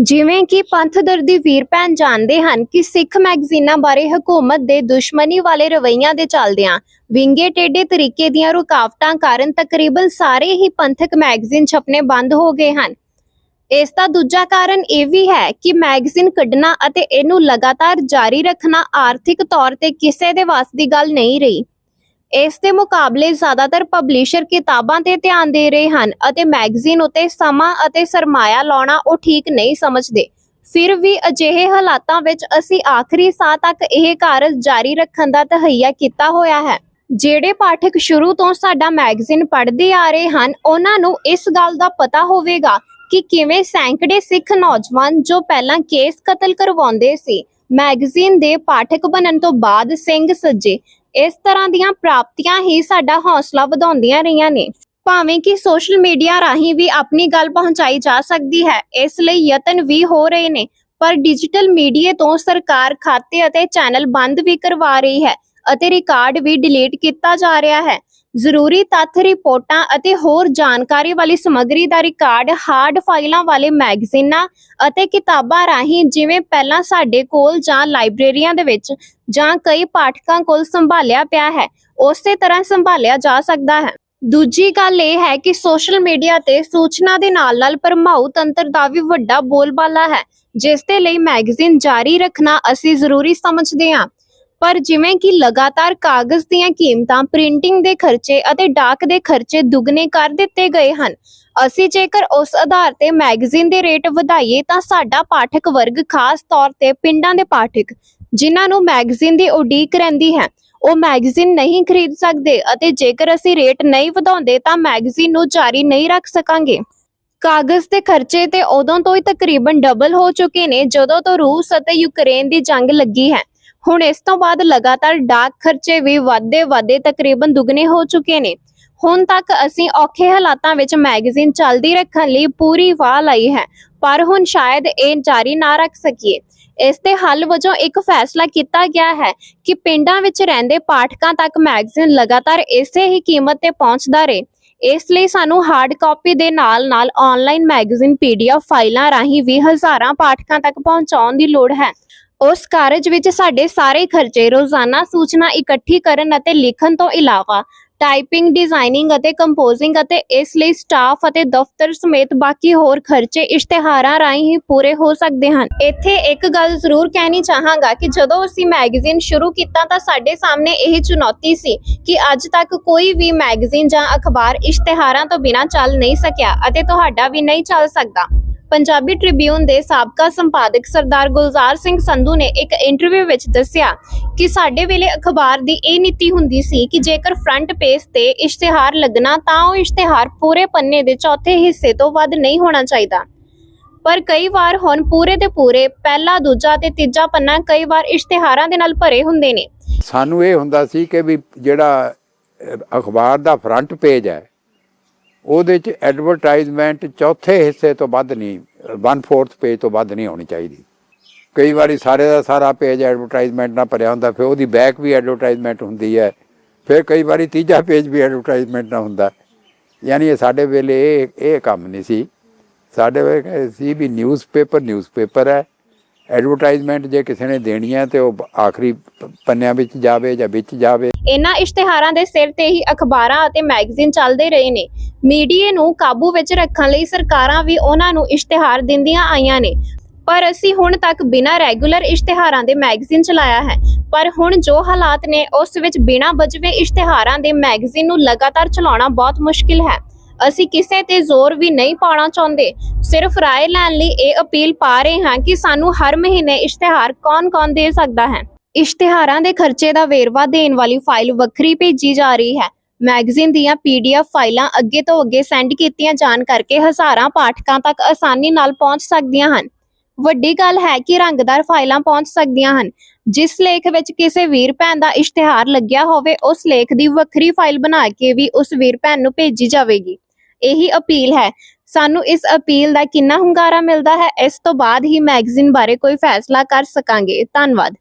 ਜਿਵੇਂ ਕਿ ਪੰਥ ਦਰਦੀ ਵੀਰ ਭੈਣ ਜਾਣਦੇ ਹਨ ਕਿ ਸਿੱਖ ਮੈਗਜ਼ੀਨਾਂ ਬਾਰੇ ਹਕੂਮਤ ਦੇ ਦੁਸ਼ਮਣੀ ਵਾਲੇ ਰਵੱਈਆਂ ਦੇ ਚੱਲਦਿਆਂ ਵਿੰਗੇ ਟੇਢੇ ਤਰੀਕੇ ਦੀਆਂ ਰੁਕਾਵਟਾਂ ਕਾਰਨ ਤਕਰੀਬਨ ਸਾਰੇ ਹੀ ਪੰਥਕ ਮੈਗਜ਼ੀਨ ਛਪਨੇ ਬੰਦ ਹੋ ਗਏ ਹਨ। ਇਸ ਦਾ ਦੂਜਾ ਕਾਰਨ ਇਹ ਵੀ ਹੈ ਕਿ ਮੈਗਜ਼ੀਨ ਕੱਢਣਾ ਅਤੇ ਇਹਨੂੰ ਲਗਾਤਾਰ ਜਾਰੀ ਰੱਖਣਾ ਆਰਥਿਕ ਤੌਰ ਤੇ ਕਿਸੇ ਦੇ ਵੱਸ ਦੀ ਗੱਲ ਨਹੀਂ ਰਹੀ। ਇਸ ਦੇ ਮੁਕਾਬਲੇ ਜ਼ਿਆਦਾਤਰ ਪਬਲਿਸ਼ਰ ਕਿਤਾਬਾਂ ਤੇ ਧਿਆਨ ਦੇ ਰਹੇ ਹਨ ਅਤੇ ਮੈਗਜ਼ੀਨ ਉਤੇ ਸਮਾਂ ਅਤੇ ਸਰਮਾਇਆ ਲਾਉਣਾ ਉਹ ਠੀਕ ਨਹੀਂ ਸਮਝਦੇ। ਫਿਰ ਵੀ ਅਜਿਹੇ ਹਾਲਾਤਾਂ ਵਿੱਚ ਅਸੀਂ ਆਖਰੀ ਸਾਹ ਤੱਕ ਇਹ ਕਾਰਜ ਜਾਰੀ ਰੱਖਣ ਦਾ ਤਹਈਆ ਕੀਤਾ ਹੋਇਆ ਹੈ। ਜਿਹੜੇ ਪਾਠਕ ਸ਼ੁਰੂ ਤੋਂ ਸਾਡਾ ਮੈਗਜ਼ੀਨ ਪੜ੍ਹਦੇ ਆ ਰਹੇ ਹਨ, ਉਹਨਾਂ ਨੂੰ ਇਸ ਗੱਲ ਦਾ ਪਤਾ ਹੋਵੇਗਾ ਕਿ ਕਿਵੇਂ ਸੈਂਕੜੇ ਸਿੱਖ ਨੌਜਵਾਨ ਜੋ ਪਹਿਲਾਂ ਕੇਸ ਕਤਲ ਕਰਵਾਉਂਦੇ ਸੀ ਮੈਗਜ਼ੀਨ ਦੇ ਪਾਠਕ ਬਣਨ ਤੋਂ ਬਾਅਦ ਸਿੰਘ ਸੱਜੇ ਇਸ ਤਰ੍ਹਾਂ ਦੀਆਂ ਪ੍ਰਾਪਤੀਆਂ ਹੀ ਸਾਡਾ ਹੌਸਲਾ ਵਧਾਉਂਦੀਆਂ ਰਹੀਆਂ ਨੇ। ਭਾਵੇਂ ਕਿ ਸੋਸ਼ਲ ਮੀਡੀਆ ਰਾਹੀਂ ਵੀ ਆਪਣੀ ਗੱਲ ਪਹੁੰਚਾਈ ਜਾ ਸਕਦੀ ਹੈ, ਇਸ ਲਈ ਯਤਨ ਵੀ ਹੋ ਰਹੇ ਨੇ, ਪਰ ਡਿਜੀਟਲ ਮੀਡੀਆ ਤੋਂ ਸਰਕਾਰ ਖਾਤੇ ਅਤੇ ਚੈਨਲ ਬੰਦ ਵੀ ਕਰਵਾ ਰਹੀ ਹੈ ਅਤੇ ਰਿਕਾਰਡ ਵੀ ਡਿਲੀਟ ਕੀਤਾ ਜਾ ਰਿਹਾ ਹੈ। ਜ਼ਰੂਰੀ ਤੱਥ, ਰਿਪੋਰਟਾਂ ਅਤੇ ਹੋਰ ਜਾਣਕਾਰੀ ਵਾਲੀ ਸਮੱਗਰੀ ਦਾ ਰਿਕਾਰਡ, ਹਾਰਡ ਫਾਈਲਾਂ ਵਾਲੇ ਮੈਗਜ਼ੀਨਾਂ ਅਤੇ ਕਿਤਾਬਾਂ ਰਾਹੀਂ ਜਿਵੇਂ ਪਹਿਲਾਂ ਸਾਡੇ ਕੋਲ ਜਾਂ ਲਾਇਬ੍ਰੇਰੀਆਂ ਦੇ ਵਿੱਚ ਜਾਂ ਕਈ ਪਾਠਕਾਂ ਕੋਲ ਸੰਭਾਲਿਆ ਪਿਆ ਹੈ, ਉਸੇ ਤਰ੍ਹਾਂ ਸੰਭਾਲਿਆ ਜਾ ਸਕਦਾ ਹੈ। ਦੂਜੀ ਗੱਲ ਇਹ ਹੈ ਕਿ ਸੋਸ਼ਲ ਮੀਡੀਆ ਤੇ ਸੂਚਨਾ ਦੇ ਨਾਲ-ਨਾਲ ਪਰਮਾਉ ਤੰਤਰ ਦਾ ਵੀ ਵੱਡਾ ਬੋਲਬਾਲਾ ਹੈ, ਜਿਸ ਦੇ ਲਈ ਮੈਗਜ਼ੀਨ ਜਾਰੀ ਰੱਖਣਾ ਅਸੀਂ ਜ਼ਰੂਰੀ ਸਮਝਦੇ ਹਾਂ। ਪਰ ਜਿਵੇਂ ਕਿ ਲਗਾਤਾਰ ਕਾਗਜ਼ ਦੀਆਂ ਕੀਮਤਾਂ, ਪ੍ਰਿੰਟਿੰਗ ਦੇ ਖਰਚੇ ਅਤੇ ਡਾਕ ਦੇ ਖਰਚੇ ਦੁੱਗਣੇ ਕਰ ਦਿੱਤੇ ਗਏ ਹਨ। ਅਸੀਂ ਜੇਕਰ ਉਸ ਆਧਾਰ ਤੇ ਮੈਗਜ਼ੀਨ ਦੇ ਰੇਟ ਵਧਾਈਏ ਤਾਂ ਸਾਡਾ ਪਾਠਕ ਵਰਗ, ਖਾਸ ਤੌਰ ਤੇ ਪਿੰਡਾਂ ਦੇ ਪਾਠਕ, ਜਿਨ੍ਹਾਂ ਨੂੰ ਮੈਗਜ਼ੀਨ ਦੀ ਉਡੀਕ ਰਹਿੰਦੀ ਹੈ, ਉਹ ਮੈਗਜ਼ੀਨ ਨਹੀਂ ਖਰੀਦ ਸਕਦੇ ਅਤੇ ਜੇਕਰ ਅਸੀਂ ਰੇਟ ਨਹੀਂ ਵਧਾਉਂਦੇ ਤਾਂ ਮੈਗਜ਼ੀਨ ਨੂੰ ਜਾਰੀ ਨਹੀਂ ਰੱਖ ਸਕਾਂਗੇ। ਕਾਗਜ਼ ਦੇ ਖਰਚੇ ਤੇ ਉਦੋਂ ਤੋਂ ਹੀ ਤਕਰੀਬਨ ਡਬਲ ਹੋ ਚੁੱਕੇ ਨੇ ਜਦੋਂ ਤੋਂ ਰੂਸ ਅਤੇ ਯੂਕਰੇਨ ਦੀ ਜੰਗ ਲੱਗੀ ਹੈ। ਹੁਣ ਇਸ ਤੋਂ ਬਾਅਦ ਲਗਾਤਾਰ ਡਾਕ ਖਰਚੇ ਵੀ ਵਧਦੇ ਵਧਦੇ ਤਕਰੀਬਨ ਦੁੱਗਣੇ ਹੋ ਚੁੱਕੇ ਨੇ। ਹੁਣ ਤੱਕ ਅਸੀਂ ਔਖੇ ਹਾਲਾਤਾਂ ਵਿੱਚ ਮੈਗਜ਼ੀਨ ਚੱਲਦੀ ਰੱਖਣ ਲਈ ਪੂਰੀ ਵਾਹ ਲਈ ਹੈ, ਪਰ ਹੁਣ ਸ਼ਾਇਦ ਇਹ ਜਾਰੀ ਨਾ ਰੱਖ ਸਕੀਏ। ਇਸ ਦੇ ਹੱਲ ਵਜੋਂ ਇੱਕ ਫੈਸਲਾ ਕੀਤਾ ਗਿਆ ਹੈ ਕਿ ਪਿੰਡਾਂ ਵਿੱਚ ਰਹਿੰਦੇ ਪਾਠਕਾਂ ਤੱਕ ਮੈਗਜ਼ੀਨ ਲਗਾਤਾਰ ਇਸੇ ਹੀ ਕੀਮਤ ਤੇ ਪਹੁੰਚਦਾ ਰਹੇ। ਇਸ ਲਈ ਸਾਨੂੰ ਹਾਰਡ ਕਾਪੀ ਦੇ ਨਾਲ-ਨਾਲ ਆਨਲਾਈਨ ਮੈਗਜ਼ੀਨ ਪੀਡੀਐਫ ਫਾਈਲਾਂ ਰਾਹੀਂ ਵੀ ਹਜ਼ਾਰਾਂ ਪਾਠਕਾਂ ਤੱਕ ਪਹੁੰਚਾਉਣ ਦੀ ਲੋੜ ਹੈ। ਉਸ ਕਾਰਜ ਵਿੱਚ ਸਾਡੇ ਸਾਰੇ ਖਰਚੇ ਰੋਜ਼ਾਨਾ ਸੂਚਨਾ ਇਕੱਠੀ ਕਰਨ ਅਤੇ ਲਿਖਣ ਤੋਂ ਇਲਾਵਾ ਟਾਈਪਿੰਗ ਡਿਜ਼ਾਈਨਿੰਗ ਅਤੇ ਕੰਪੋਜ਼ਿੰਗ ਅਤੇ ਇਸ ਲਈ ਸਟਾਫ ਅਤੇ ਦਫ਼ਤਰ ਸਮੇਤ ਬਾਕੀ ਹੋਰ ਖਰਚੇ ਇਸ਼ਤਿਹਾਰਾਂ ਰਾਹੀਂ ਹੀ ਪੂਰੇ ਹੋ ਸਕਦੇ ਹਨ। ਇੱਥੇ ਇੱਕ ਗੱਲ ਜ਼ਰੂਰ ਕਹਿਣੀ ਚਾਹਾਂਗਾ ਕਿ ਜਦੋਂ ਅਸੀਂ ਮੈਗਜ਼ੀਨ ਸ਼ੁਰੂ ਕੀਤਾ ਤਾਂ ਸਾਡੇ ਸਾਹਮਣੇ ਇਹ ਚੁਣੌਤੀ ਸੀ ਕਿ ਅੱਜ ਤੱਕ ਕੋਈ ਵੀ ਮੈਗਜ਼ੀਨ ਜਾਂ ਅਖਬਾਰ ਇਸ਼ਤਿਹਾਰਾਂ ਤੋਂ ਬਿਨਾਂ ਚੱਲ ਨਹੀਂ ਸਕਿਆ ਅਤੇ ਤੁਹਾਡਾ ਵੀ ਨਹੀਂ ਚੱਲ ਸਕਦਾ। ਪੰਜਾਬੀ ਟ੍ਰਿਬਿਊਨ ਦੇ ਸਾਬਕਾ ਸੰਪਾਦਕ ਸਰਦਾਰ ਗੁਲਜ਼ਾਰ ਸਿੰਘ ਸੰਧੂ ਨੇ ਇੱਕ ਇੰਟਰਵਿਊ ਵਿੱਚ ਦੱਸਿਆ ਕਿ ਸਾਡੇ ਵੇਲੇ ਅਖਬਾਰ ਦੀ ਇਹ ਨੀਤੀ ਹੁੰਦੀ ਸੀ ਕਿ ਜੇਕਰ ਫਰੰਟ ਪੇਜ ਤੇ ਇਸ਼ਤਿਹਾਰ ਲੱਗਣਾ ਤਾਂ ਉਹ ਇਸ਼ਤਿਹਾਰ ਪੂਰੇ ਪੰਨੇ ਦੇ ਚੌਥੇ ਹਿੱਸੇ ਤੋਂ ਵੱਧ ਨਹੀਂ ਹੋਣਾ ਚਾਹੀਦਾ। ਪਰ ਕਈ ਵਾਰ ਹੁਣ ਪੂਰੇ ਦੇ ਪੂਰੇ, ਪਹਿਲਾ, ਦੂਜਾ ਤੇ ਤੀਜਾ ਪੰਨਾ ਕਈ ਵਾਰ ਇਸ਼ਤਿਹਾਰਾਂ ਦੇ ਨਾਲ ਭਰੇ ਹੁੰਦੇ ਨੇ। ਸਾਨੂੰ ਇਹ ਹੁੰਦਾ ਸੀ ਕਿ ਵੀ ਜਿਹੜਾ ਅਖਬਾਰ ਦਾ ਫਰੰਟ ਪੇਜ ਹੈ ਉਹਦੇ 'ਚ ਐਡਵਰਟਾਈਜ਼ਮੈਂਟ ਚੌਥੇ ਹਿੱਸੇ ਤੋਂ ਵੱਧ ਨਹੀਂ 1/4 ਪੇਜ ਤੋਂ ਵੱਧ ਨਹੀਂ ਹੋਣੀ ਚਾਹੀਦੀ। ਕਈ ਵਾਰੀ ਸਾਰੇ ਦਾ ਸਾਰਾ ਪੇਜ ਐਡਵਰਟਾਈਜ਼ਮੈਂਟ ਨਾਲ ਭਰਿਆ ਹੁੰਦਾ, ਫਿਰ ਉਹਦੀ ਬੈਕ ਵੀ ਐਡਵਰਟਾਈਜ਼ਮੈਂਟ ਹੁੰਦੀ ਹੈ। ਫਿਰ ਕਈ ਵਾਰੀ ਤੀਜਾ ਪੇਜ ਵੀ ਐਡਵਰਟਾਈਜ਼ਮੈਂਟ ਨਾਲ ਹੁੰਦਾ। ਯਾਨੀ ਇਹ ਸਾਡੇ ਵੇਲੇ ਇਹ ਇਹ ਕੰਮ ਨਹੀਂ ਸੀ। ਸਾਡੇ ਵੇਲੇ ਸੀ ਵੀ ਨਿਊਜ਼ਪੇਪਰ ਨਿਊਜ਼ਪੇਪਰ ਹੈ। ਐਡਵਰਟਾਈਜ਼ਮੈਂਟ ਜੇ ਕਿਸੇ ਨੇ ਦੇਣੀ ਹੈ ਤੇ ਉਹ ਆਖਰੀ ਪੰਨਿਆਂ ਵਿੱਚ ਜਾਵੇ ਜਾਂ ਵਿੱਚ ਜਾਵੇ। ਇਹਨਾਂ ਇਸ਼ਤਿਹਾਰਾਂ ਦੇ ਸਿਰ ਤੇ ਹੀ ਅਖਬਾਰਾਂ ਅਤੇ ਮੈਗਜ਼ੀਨ ਚੱਲਦੇ ਰਹੇ ਨੇ। ਮੀਡੀਏ ਨੂੰ ਕਾਬੂ ਵਿੱਚ ਰੱਖਣ ਲਈ ਸਰਕਾਰਾਂ ਵੀ ਉਹਨਾਂ ਨੂੰ ਇਸ਼ਤਿਹਾਰ ਦਿੰਦੀਆਂ ਆਈਆਂ ਨੇ। ਪਰ ਅਸੀਂ ਹੁਣ ਤੱਕ ਬਿਨਾਂ ਰੈਗੂਲਰ ਇਸ਼ਤਿਹਾਰਾਂ ਦੇ ਮੈਗਜ਼ੀਨ ਚਲਾਇਆ ਹੈ। ਪਰ ਹੁਣ ਜੋ ਹਾਲਾਤ ਨੇ, ਉਸ ਵਿੱਚ ਬਿਨਾਂ ਬਜਵੇ ਇਸ਼ਤਿਹਾਰਾਂ ਦੇ ਮੈਗਜ਼ੀਨ ਨੂੰ ਲਗਾਤਾਰ ਚਲਾਉਣਾ ਬਹੁਤ ਮੁਸ਼ਕਿਲ ਹੈ। ਅਸੀਂ ਕਿਸੇ ਤੇ ਜ਼ੋਰ ਵੀ ਨਹੀਂ ਪਾਉਣਾ ਚਾਹੁੰਦੇ। ਸਿਰਫ ਰਾਏ ਲੈਣ ਲਈ ਇਹ ਅਪੀਲ ਪਾ ਰਹੇ ਹਾਂ ਕਿ ਸਾਨੂੰ ਹਰ ਮਹੀਨੇ ਇਸ਼ਤਿਹਾਰ ਕੌਣ-ਕੌਣ ਦੇ ਸਕਦਾ ਹੈ। ਇਸ਼ਤਿਹਾਰਾਂ ਦੇ ਖਰਚੇ ਦਾ ਵੇਰਵਾ ਦੇਣ ਵਾਲੀ ਫਾਈਲ ਵੱਖਰੀ ਭੇਜੀ ਜਾ ਰਹੀ ਹੈ। ਮੈਗਜ਼ੀਨ ਦੀਆਂ ਪੀਡੀਐਫ ਫਾਈਲਾਂ ਅੱਗੇ ਤੋਂ ਅੱਗੇ ਸੈਂਡ ਕੀਤੀਆਂ ਜਾਣ ਕਰਕੇ ਹਜ਼ਾਰਾਂ ਪਾਠਕਾਂ ਤੱਕ ਆਸਾਨੀ ਨਾਲ ਪਹੁੰਚ ਸਕਦੀਆਂ ਹਨ। ਵੱਡੀ ਗੱਲ ਹੈ ਕਿ ਰੰਗਦਾਰ ਫਾਈਲਾਂ ਪਹੁੰਚ ਸਕਦੀਆਂ ਹਨ। ਜਿਸ ਲੇਖ ਵਿੱਚ ਕਿਸੇ ਵੀਰ ਭੈਣ ਦਾ ਇਸ਼ਤਿਹਾਰ ਲੱਗਿਆ ਹੋਵੇ, ਉਸ ਲੇਖ ਦੀ ਵੱਖਰੀ ਫਾਈਲ ਬਣਾ ਕੇ ਵੀ ਉਸ ਵੀਰ ਭੈਣ ਨੂੰ ਭੇਜੀ ਜਾਵੇਗੀ। ਇਹੀ ਅਪੀਲ ਹੈ। ਸਾਨੂੰ ਇਸ ਅਪੀਲ ਦਾ ਕਿੰਨਾ ਹੁੰਗਾਰਾ ਮਿਲਦਾ ਹੈ, ਇਸ ਤੋਂ ਬਾਅਦ ਹੀ ਮੈਗਜ਼ੀਨ ਬਾਰੇ ਕੋਈ ਫੈਸਲਾ ਕਰ ਸਕਾਂਗੇ। ਧੰਨਵਾਦ।